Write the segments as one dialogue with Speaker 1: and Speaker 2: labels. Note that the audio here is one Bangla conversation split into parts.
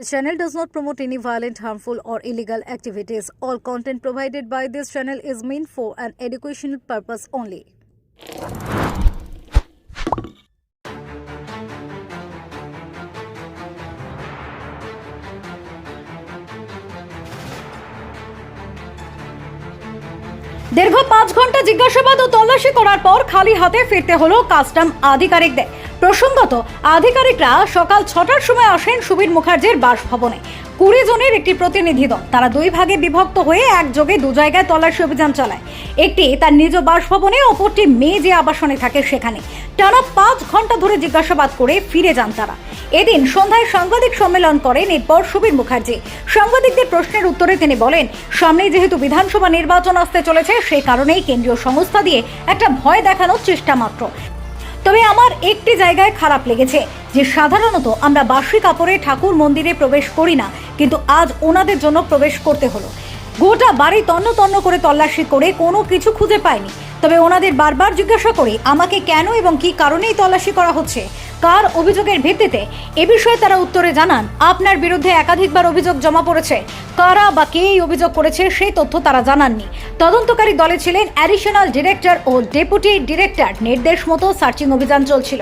Speaker 1: This channel does not promote any violent, harmful, or illegal activities. All content provided by this channel is meant for an educational purpose only. দীর্ঘ পাঁচ ঘণ্টা জিজ্ঞাসাবাদ ও তল্লাশি করার পর খালি হাতে ফিরতে হলো কাস্টম আধিকারিকদের প্রসঙ্গত, আধিকারিকরা সকাল ছটার সময় আসেন সুবীর মুখার্জির বাসভবনে। কুড়ি জনের একটি প্রতিনিধি দল। তারা দুই ভাগে বিভক্ত হয়ে একযোগে দু জায়গায় তল্লাশি অভিযান চালায়। একটি তার নিজ বাসভবনে, অপরটি মেয়ে যে আবাসনে থাকে সেখানে। টানা পাঁচ ঘণ্টা ধরে জিজ্ঞাসাবাদ করে ফিরে যান তারা। এদিন সন্ধ্যায় সাংবাদিক সম্মেলন করেন এরপর সুবীর মুখার্জি। সাংবাদিকদের প্রশ্নের উত্তরে তিনি বলেন সামনে যেহেতু বিধানসভা নির্বাচন আসতে চলেছে সেই কারণেই কেন্দ্রীয় সংস্থা দিয়ে একটা ভয় দেখানোর চেষ্টা মাত্র। তবে আমার একটি জায়গায় খারাপ লেগেছে, যে সাধারণত আমরা বাসি কাপড়ে ঠাকুর মন্দিরে প্রবেশ করি না, কিন্তু আজ ওনাদের জন্য প্রবেশ করতে হলো। গোটা বাড়ি তন্ন তন্ন করে তল্লাশি করে কোনো কিছু খুঁজে পায়নি তবে ওনাদের বারবার জিজ্ঞাসা করে আমাকে কেন এবং কি কারণেই তল্লাশি করা হচ্ছে? কার অভিযোগের ভিত্তিতে? এ বিষয়ে তারা উত্তরে জানান, আপনার বিরুদ্ধে একাধিকবার অভিযোগ জমা পড়েছে। কারা বা কে এই অভিযোগ করেছে সেই তথ্য তারা জানাননি। তদন্তকারী দলে ছিলেন অ্যাডিশনাল ডিরেক্টর ও ডেপুটি ডিরেক্টর নির্দেশ মতো সার্চিং অভিযান চলছিল।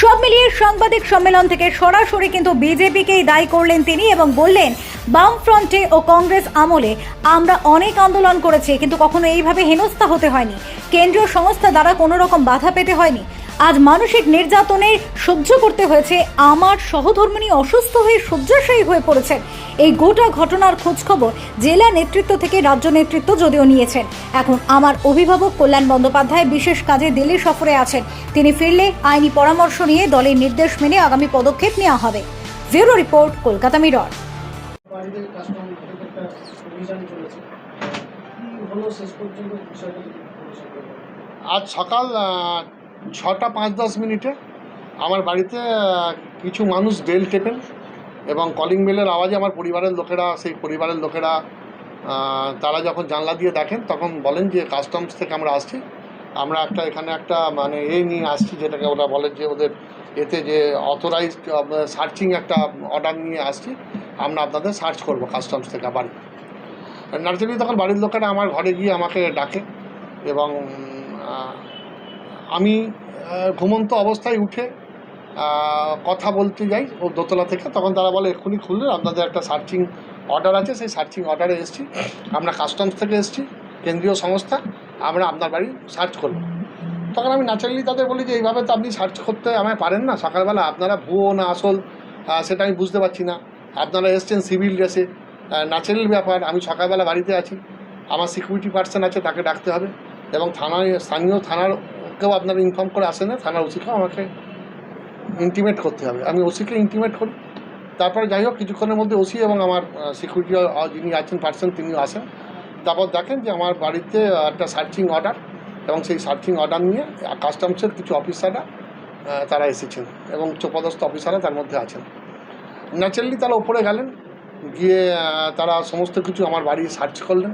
Speaker 1: সব মিলিয়ে সাংবাদিক সম্মেলন থেকে সরাসরি কিন্তু বিজেপিকেই দায়ী করলেন তিনি এবং বললেন, বামফ্রন্টে ও কংগ্রেস আমলে আমরা অনেক আন্দোলন করেছি, কিন্তু কখনো এইভাবে হেনস্থা হতে হয়নি। কেন্দ্রীয় সংস্থা দ্বারা কোনো রকম বাধা পেতে হয়নি। আজ মানসিক নির্যাতনে সহ্য করতে হয়েছে আমার সহধর্মিনী অসুস্থ হয়ে শয্যাশায়ী হয়ে পড়েছেন। এই গোটা ঘটনার খোঁজখবর জেলা নেতৃত্ব থেকে রাজ্য নেতৃত্ব যদিও নিয়েছেন। এখন আমার অভিভাবক কল্যাণ বন্দ্যোপাধ্যায় বিশেষ কাজে দিল্লি সফরে আছেন। তিনি ফিরলে আইনি পরামর্শ নিয়ে দলের নির্দেশ মেনে আগামী পদক্ষেপ নেওয়া হবে। Bureau report Kolkata mirror.
Speaker 2: বাড়িতে কাস্টম একটা অভিযান চলেছে। কি হলো শেষ পর্যন্ত বিষয়টা যদি পরিষ্কার
Speaker 3: আজ সকাল ছটা পাঁচ দশ মিনিটে আমার বাড়িতে কিছু মানুষ বেল টেপেন এবং কলিং বেলের আওয়াজে আমার পরিবারের লোকেরা, সেই পরিবারের লোকেরা তারা যখন জানলা দিয়ে দেখেন তখন বলেন যে কাস্টমস থেকে আমরা আসছি। আমরা একটা, এখানে একটা মানে এ নিয়ে আসছি যেটাকে ওরা বলে যে ওদের এতে যে অথরাইজড সার্চিং একটা অর্ডার নিয়ে আসছি। আমরা আপনাদের সার্চ করব কাস্টমস থেকে বাড়ি নার্সারি তখন বাড়ির লোকেরা আমার ঘরে গিয়ে আমাকে ডাকে এবং আমি ঘুমন্ত অবস্থায় উঠে কথা বলতে যাই ও দোতলা থেকে, তখন তারা বলে, এক্ষুনি খুললে আপনাদের একটা সার্চিং অর্ডার আছে, সেই সার্চিং অর্ডারে এসেছি। আমরা কাস্টমস থেকে এসেছি, কেন্দ্রীয় সংস্থা, আমরা আপনার বাড়ি সার্চ করব। তখন আমি ন্যাচারালি তাদের বলি যে, এইভাবে তো আপনি সার্চ করতে আমায় পারেন না। সকালবেলা আপনারা ভুয়ো না, আসল সেটা আমি বুঝতে পারছি না। আপনারা এসছেন সিভিল ড্রেসে ন্যাচারাল ব্যাপার, আমি সকালবেলা বাড়িতে আছি। আমার সিকিউরিটি পার্সন আছে, তাকে ডাকতে হবে এবং থানায়, স্থানীয় থানারকেও আপনারা ইনফর্ম করে আসে না, থানার ওসিকেও আমাকে ইন্টিমেট করতে হবে। আমি ওসিকে ইন্টিমেট করি। তারপরে যাই হোক, কিছুক্ষণের মধ্যে ওসি এবং আমার সিকিউরিটি যিনি আছেন পার্সন তিনিও আসেন। তারপর দেখেন যে আমার বাড়িতে একটা সার্চিং অর্ডার এবং সেই সার্চিং অর্ডার নিয়ে কাস্টমসের কিছু অফিসাররা তারা এসেছেন এবং উচ্চপদস্থ অফিসাররা তার মধ্যে আছেন। ন্যাচারালি তারা ওপরে গেলেন, গিয়ে তারা সমস্ত কিছু আমার বাড়ি সার্চ করলেন।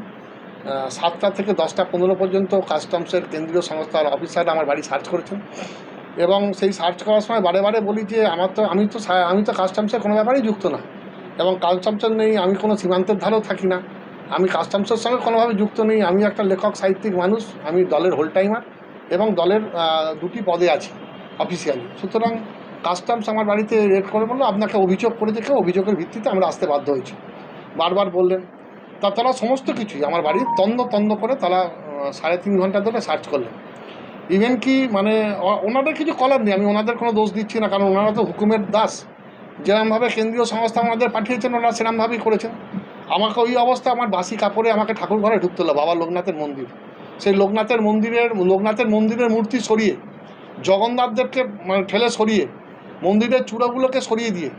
Speaker 3: সাতটা থেকে দশটা পনেরো পর্যন্ত কাস্টমসের কেন্দ্রীয় সংস্থার অফিসাররা আমার বাড়ি সার্চ করেছেন। এবং সেই সার্চ করার সময় বারে বারে বলি যে, আমার তো, আমি তো আমি তো কাস্টমসের কোনো ব্যাপারেই যুক্ত না। এবং কাস্টমসের নেই, আমি কোনো সীমান্তের ধারেও থাকি না। আমি কাস্টমসের সঙ্গে কোনোভাবে যুক্ত নেই। আমি একটা লেখক, সাহিত্যিক মানুষ, আমি দলের হোল টাইমার এবং দলের দুটি পদে আছি অফিসিয়ালি সুতরাং কাস্টমস আমার বাড়িতে রেড করে বলল, আপনাকে অভিযোগ করে দেখে অভিযোগের ভিত্তিতে আমরা আসতে বাধ্য হয়েছি। বারবার বললেন তা তারা সমস্ত কিছুই, আমার বাড়ির তন্দ তন্দ করে তারা সাড়ে তিন ঘণ্টা ধরে সার্চ করলেন। ইভেন কি মানে ওনাদের কিছু কলার নেই, আমি ওনাদের কোনো দোষ দিচ্ছি না, কারণ ওনারা তো হুকুমের দাস। যেরমভাবে কেন্দ্রীয় সংস্থা ওনাদের পাঠিয়েছেন, ওনারা সেরমভাবেই করেছেন। আমাকে ওই অবস্থা, আমার বাসি কাপড়ে আমাকে ঠাকুর ঘরে ঢুকতে হলো, বাবা লোকনাথের মন্দির। সেই লোকনাথের মন্দিরের লোকনাথের মন্দিরের মূর্তি সরিয়ে জগন্নাথদেবকে মানে ঠেলে সরিয়ে, মন্দিরের চূড়াগুলোকে সরিয়ে দিয়ে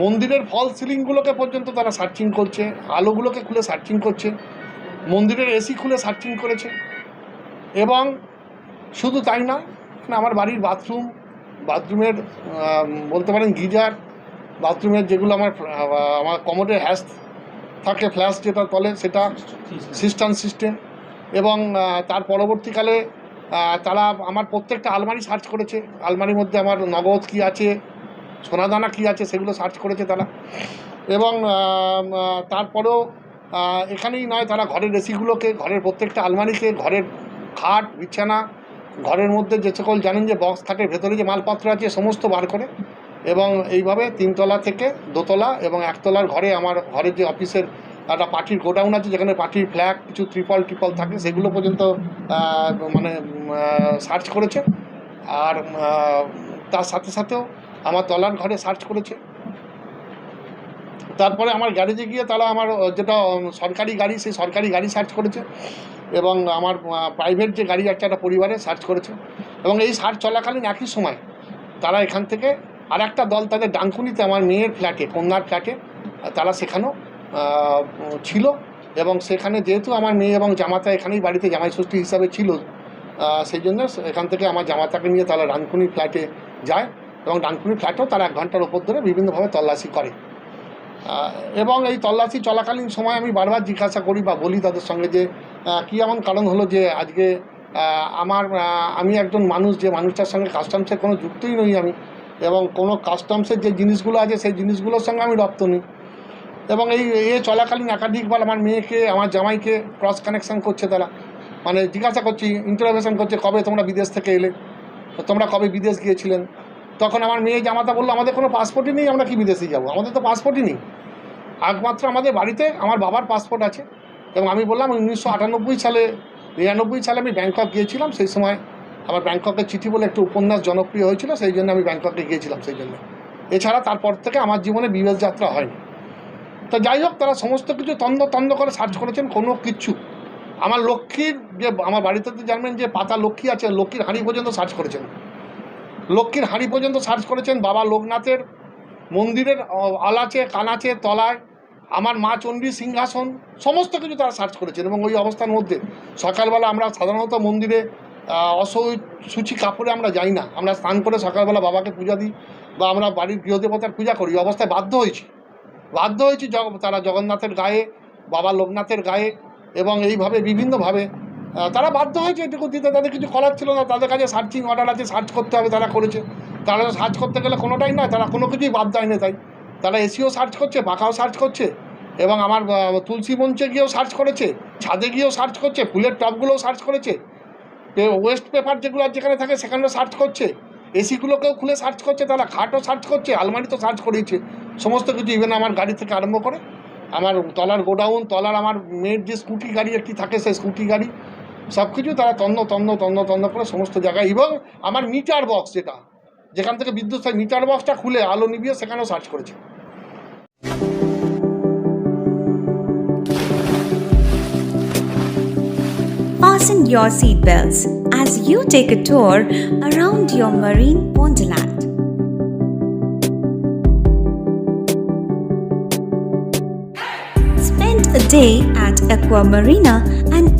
Speaker 3: মন্দিরের ফল সিলিংগুলোকে পর্যন্ত তারা সার্চিং করছে, আলোগুলোকে খুলে সার্চিং করছে, মন্দিরের এসি খুলে সার্চিং করেছে। এবং শুধু তাই না আমার বাড়ির বাথরুম, বাথরুমের বলতে পারেন গিজার, বাথরুমের যেগুলো আমার আমার কমোডের হ্যাস থাকে, ফ্ল্যাশ যেটা তলে সেটা সিস্টান সিস্টেম। এবং তার পরবর্তীকালে তারা আমার প্রত্যেকটা আলমারি সার্চ করেছে। আলমারির মধ্যে আমার নগদ কী আছে সোনাদানা কী আছে সেগুলো সার্চ করেছে তারা। এবং তারপরেও এখানেই নয়, তারা ঘরের এসিগুলোকে ঘরের প্রত্যেকটা আলমারিকে ঘরের খাট, বিছানা, ঘরের মধ্যে যে সকল জানেন যে বক্স থাকে, ভেতরে যে মালপত্র আছে, সমস্ত বার করে। এবং এইভাবে তিনতলা থেকে দোতলা এবং একতলার ঘরে আমার ঘরের যে অফিসের একটা পার্টির গোডাউন আছে, যেখানে পার্টির ফ্ল্যাগ কিছু ত্রিপল ট্রিপল থাকে, সেগুলো পর্যন্ত মানে সার্চ করেছে। আর তার সাথে সাথেও আমার তলার ঘরে সার্চ করেছে। তারপরে আমার গ্যারেজে গিয়ে তারা আমার যেটা সরকারি গাড়ি, সেই সরকারি গাড়ি সার্চ করেছে এবং আমার প্রাইভেট যে গাড়ি আছে একটা পরিবারে সার্চ করেছে। এবং এই সার্চ চলাকালীন একই সময় তারা এখান থেকে আর একটা দল তাদের ডানকুনিতে আমার মেয়ের ফ্ল্যাটে কন্যার ফ্ল্যাটে তারা সেখানেও ছিল এবং সেখানে যেহেতু আমার মেয়ে এবং জামাতা এখানেই বাড়িতে জামাই ষষ্ঠী হিসাবে ছিল সেই জন্য এখান থেকে আমার জামাতাকে নিয়ে তারা ডানকুনি ফ্ল্যাটে যায়। এবং ডানকুনি ফ্ল্যাটেও তারা এক ঘণ্টার ওপর ধরে বিভিন্নভাবে তল্লাশি করে। এবং এই তল্লাশি চলাকালীন সময় আমি বারবার জিজ্ঞাসা করি বা বলি তাদের সঙ্গে যে কী এমন কারণ হলো যে আজকে আমার আমি একজন মানুষ যে মানুষটার সঙ্গে কাস্টমসের কোনো যুক্তই নই আমি এবং কোনো কাস্টমসের যে জিনিসগুলো আছে সেই জিনিসগুলোর সঙ্গে আমি রপ্ত নিই। এবং এই, এ চলাকালীন একাধিকবার আমার মেয়েকে, আমার জামাইকে ক্রস কানেকশন করছে তারা। মানে জিজ্ঞাসা করছি ইন্টারভেশন করছে, কবে তোমরা বিদেশ থেকে এলে? তোমরা কবে বিদেশ গিয়েছিলেন? তখন আমার মেয়ে জামাতা বলল, আমাদের কোনো পাসপোর্টই নেই, আমরা কি বিদেশে যাব? আমাদের তো পাসপোর্টই নেই। একমাত্র আমাদের বাড়িতে আমার বাবার পাসপোর্ট আছে। এবং আমি বললাম, উনিশশো আটানব্বই সালে, নিরানব্বই সালে আমি ব্যাংকক গিয়েছিলাম, সেই সময় আমার ব্যাংককের চিঠি বলে একটা উপন্যাস জনপ্রিয় হয়েছিল, সেই জন্য আমি ব্যাংককে গিয়েছিলাম সেই জন্য। এছাড়া তারপর থেকে আমার জীবনে বিদেশ যাত্রা হয়নি। তো যাই হোক, তারা সমস্ত কিছু তন্দ তন্দ করে সার্চ করেছেন, কোনো কিচ্ছু আমার লক্ষ্মীর যে, আমার বাড়িতে তো জানবেন যে, পাতা লক্ষ্মী আছে, লক্ষ্মীর হাঁড়ি পর্যন্ত সার্চ করেছেন। লক্ষ্মীর হাঁড়ি পর্যন্ত সার্চ করেছেন, বাবা লোকনাথের মন্দিরের আলাচে, কানাচে, তলায়, আমার মা চণ্ডী সিংহাসন, সমস্ত কিছু তারা সার্চ করেছেন এবং ওই অবস্থার মধ্যে সকালবেলা আমরা সাধারণত মন্দিরে অসুচি কাপড়ে আমরা যাই না। আমরা স্নান করে সকালবেলা বাবাকে পূজা দিই বা আমরা বাড়ির গৃহদেবতার পূজা করি। অবস্থায় বাধ্য হয়েছি। বাধ্য হয়েছি তারা জগন্নাথের গায়ে, বাবা লোকনাথের গায়ে এবং এইভাবে বিভিন্নভাবে তারা বাধ্য হয়েছে এটুকু দিতে। তাদের কিছু করার ছিল না। তাদের কাছে সার্চিং অর্ডার আছে সার্চ করতে হবে, তারা করেছে। তারা সার্চ করতে গেলে কোনোটাই নয়, তারা কোনো কিছুই বাদ দেয় না তাই। তারা এসিও সার্চ করছে, পাখাও সার্চ করছে, এবং আমার তুলসী মঞ্চে গিয়েও সার্চ করেছে, ছাদে গিয়েও সার্চ করছে, ফুলের টবগুলোও সার্চ করেছে। ওয়েস্ট পেপার যেগুলো যেখানে থাকে, সেখানেও সার্চ করছে। এসিগুলোকেও খুলে সার্চ করছে, তারা খাটও সার্চ করছে, আলমারি তো সার্চ করেছে সমস্ত কিছু ইভেন আমার গাড়ি থেকে আরম্ভ করে, আমার তলার গোডাউন, তলার আমার মেয়ের যে স্কুটি গাড়ি একটি থাকে, সেই স্কুটি গাড়ি সব কিছু তারা তন্ন তন্ন তন্ন তন্ন করে সমস্ত জায়গায় এবং আমার মিটার বক্স যেটা যেখান থেকে বিদ্যুৎ হয় মিটার বক্সটা খুলে আলো নিভিয়ে সেখানেও সার্চ করেছে
Speaker 4: Fasten your seatbelts as you take a tour around your marine wonderland. Spend a day at Aqua Marina and